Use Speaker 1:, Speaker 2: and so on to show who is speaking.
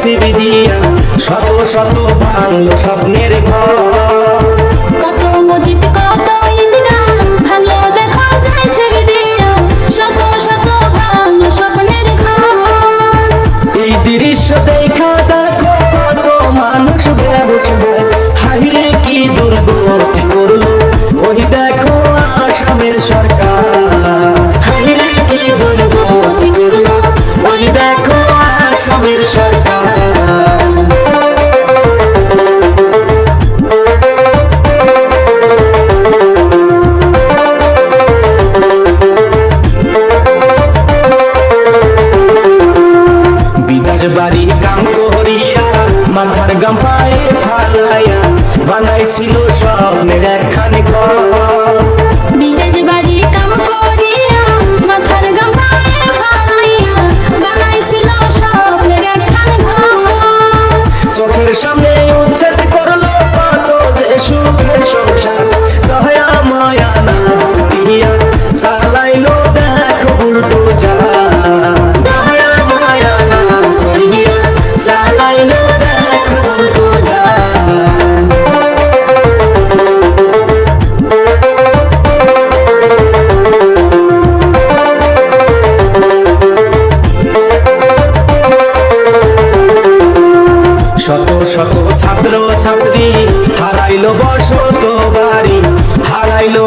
Speaker 1: নসিব দিয়া শত শত ভাঙলো স্বপ্নের ঘর।
Speaker 2: কত মজিদ ভালো
Speaker 1: এই দৃশ্য দেখা দেখো কত মানুষ বেরোচ্ছে। ফালাইয়া বানাইছিল স্বপ্নের একখানি ঘর হারাইলো